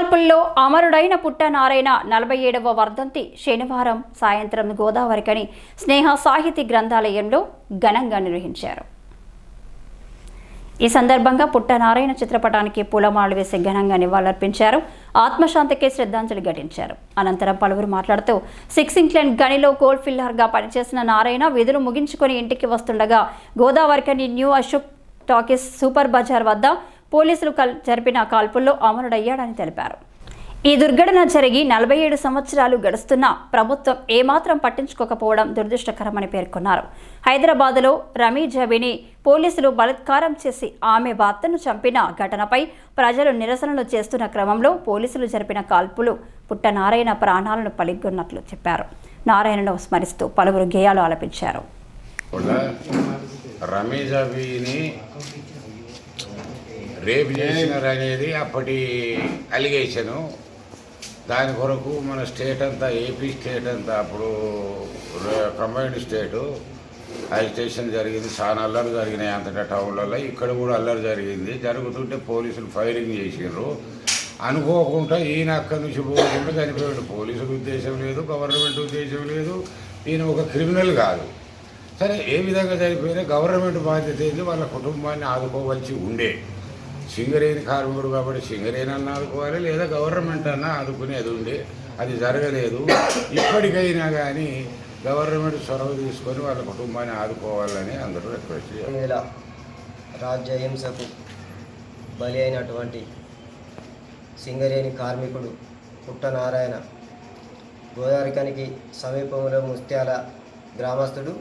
కాల్పుల్లో అమరుడైన పుట్టనారాయణ నలభై ఏడవ వర్ధంతి శనివారం సాయంత్రం గోదావరికని స్నేహ సాహితీ గ్రంథాలయంలో ఘనంగా నిర్వహించారు. ఈ సందర్భంగా పుట్టనారాయణ చిత్రపటానికి పూలమాలలు వేసి ఘనంగా నివాళులర్పించారు. ఆత్మశాంతికి శ్రద్ధాంజలి ఘటించారు. అనంతరం పలువురు మాట్లాడుతూ సిక్స్ ఇంగ్లాండ్ గనిలో కోల్ ఫిల్లర్గా పనిచేసిన నారాయణ విధులు ముగించుకొని ఇంటికి వస్తుండగా Godavarikhani new Ashok talkies super bazaar వద్ద పోలీసులు కల్ జరిపిన కాల్పుల్లో అమరుడయ్యాడని తెలిపారు. ఈ దుర్ఘటన జరిగి నలభై ఏడు సంవత్సరాలు గడుస్తున్నా ప్రభుత్వం ఏమాత్రం పట్టించుకోకపోవడం దురదృష్టకరమని పేర్కొన్నారు. హైదరాబాదులో రమీ జబిని పోలీసులు బలత్కారం చేసి ఆమె భర్తను చంపిన ఘటనపై ప్రజలు నిరసనలు చేస్తున్న క్రమంలో పోలీసులు జరిపిన కాల్పులు పుట్ట నారాయణ ప్రాణాలను పలిగొన్నట్లు చెప్పారు. నారాయణను స్మరిస్తూ పలువురు గేయాలు ఆలపించారు. రేపు చేసినారు అనేది అప్పటి అలిగేషను. దాని కొరకు మన స్టేట్ అంతా ఏపీ స్టేట్ అంతా అప్పుడు కంబైన్డ్ స్టేటు. అజిటేషన్ జరిగింది చాలా అల్లరి జరిగినాయి అంతటా టౌన్లలో ఇక్కడ కూడా అల్లరి జరిగింది. జరుగుతుంటే పోలీసులు ఫైరింగ్ చేసిండ్రు. అనుకోకుండా ఈయన అక్కడి నుంచి పోకుండా చనిపోయాడు. పోలీసుల ఉద్దేశం లేదు గవర్నమెంట్ ఉద్దేశం లేదు. ఈయన ఒక క్రిమినల్ కాదు. సరే ఏ విధంగా చనిపోయినా గవర్నమెంట్ బాధ్యత ఏంది? వాళ్ళ కుటుంబాన్ని ఆదుకోవాల్సి ఉండే. సింగరేణి కార్మికుడు కాబట్టి సింగరేణి అన్న ఆదుకోవాలి లేదా గవర్నమెంట్ అన్న ఆదుకునేది ఉండే అది జరగలేదు. ఇప్పటికైనా కానీ గవర్నమెంట్ చొరవ తీసుకొని వాళ్ళ కుటుంబాన్ని ఆదుకోవాలని అందరూ రిక్వెస్ట్ చేయాలి. రాజ్య హింసకు బలి అయినటువంటి సింగరేణి కార్మికుడు పుట్టనారాయణ గోదావరికనికి సమీపంలో ముత్యాల గ్రామస్తుడు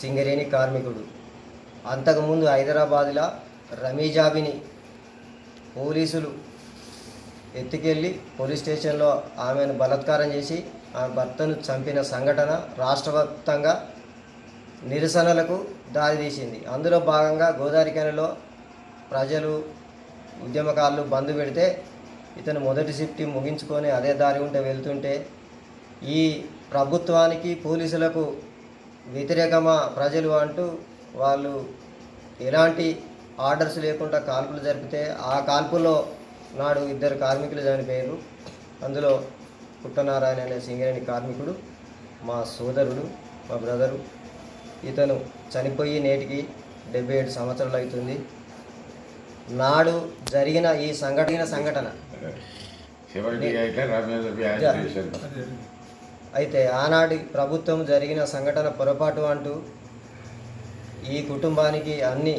సింగరేణి కార్మికుడు. అంతకుముందు హైదరాబాదులో రమీజాబిని పోలీసులు ఎత్తుకెళ్ళి పోలీస్ స్టేషన్లో ఆమెను బలాత్కారం చేసి ఆమె భర్తను చంపిన సంఘటన రాష్ట్రవ్యాప్తంగా నిరసనలకు దారితీసింది. అందులో భాగంగా గోదావరికనిలో ప్రజలు ఉద్యమకారులు బంద్ పెడితే ఇతను మొదటి షిఫ్ట్ ముగించుకొని అదే దారి ఉంటే వెళ్తుంటే ఈ ప్రభుత్వానికి పోలీసులకు వ్యతిరేకమా ప్రజలు అంటూ వాళ్ళు ఎలాంటి ఆర్డర్స్ లేకుండా కాల్పులు జరిపితే ఆ కాల్పులో నాడు ఇద్దరు కార్మికులు చనిపోయారు. అందులో పుట్టనారాయణ అనే సింగరేణి కార్మికుడు మా సోదరుడు మా బ్రదరు ఇతను చనిపోయి నేటికి డెబ్బై ఏడు సంవత్సరాలు అవుతుంది. నాడు జరిగిన ఈ సంఘటన సంఘటన. అయితే ఆనాటి ప్రభుత్వం జరిగిన సంఘటన పొరపాటు అంటూ ఈ కుటుంబానికి అన్ని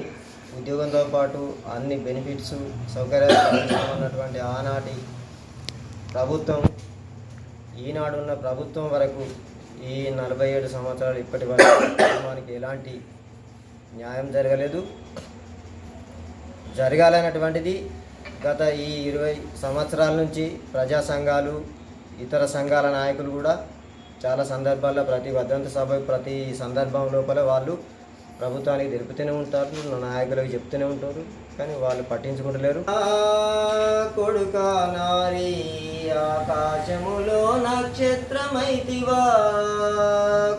ఉద్యోగంతో పాటు అన్ని బెనిఫిట్స్ సౌకర్యాలు ఉన్నటువంటి ఆనాటి ప్రభుత్వం ఈనాడున్న ప్రభుత్వం వరకు ఈ నలభై ఏడు సంవత్సరాలు ఇప్పటి వరకు కుటుంబానికి ఎలాంటి న్యాయం జరగలేదు. జరగాలన్నటువంటిది గత ఈ ఇరవై సంవత్సరాల నుంచి ప్రజా సంఘాలు ఇతర సంఘాల నాయకులు కూడా చాలా సందర్భాల్లో ప్రతి వర్ధంతి సభ ప్రతి సందర్భం లోపల వాళ్ళు ప్రభుత్వానికి తెలుపుతూనే ఉంటారు నాయకులకు చెప్తూనే ఉంటారు కానీ వాళ్ళు పట్టించుకుంటలేరు. కొడుక నారీ ఆకాశములో నక్షత్రమైతివా?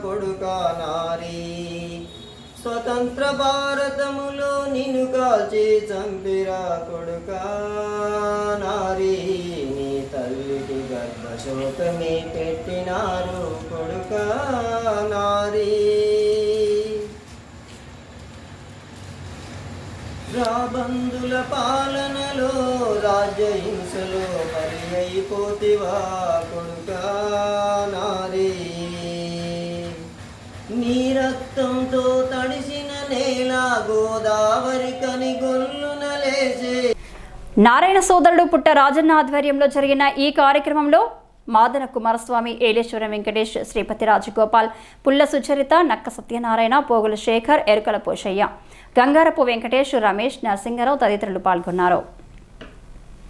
కొడుక నారీ స్వతంత్ర భారతములో నిన్ను కాల్చి చంపిరా కొడుక నారీ? నీ తల్లికి గర్భశోకమే పెట్టినారు కొడుక నారీ. రాబందుల పాలనలో రాజహింసలో మరి అయిపోతివా కొడుక నారీ. నీ రక్తంతో తడిసిన నేల గోదావరి కని గొల్లున లేచే. నారాయణ సోదరుడు పుట్ట రాజన్న ఆధ్వర్యంలో జరిగిన ఈ కార్యక్రమంలో మాదన కుమారస్వామి ఏలేశ్వరం వెంకటేష్ శ్రీపతి రాజగోపాల్ పుల్ల సుచరిత నక్క సత్యనారాయణ పోగుల శేఖర్ ఎరుకల పోషయ్య. గంగారపు వెంకటేష్ రమేష్ నరసింగరావు తదితరులు పాల్గొన్నారు.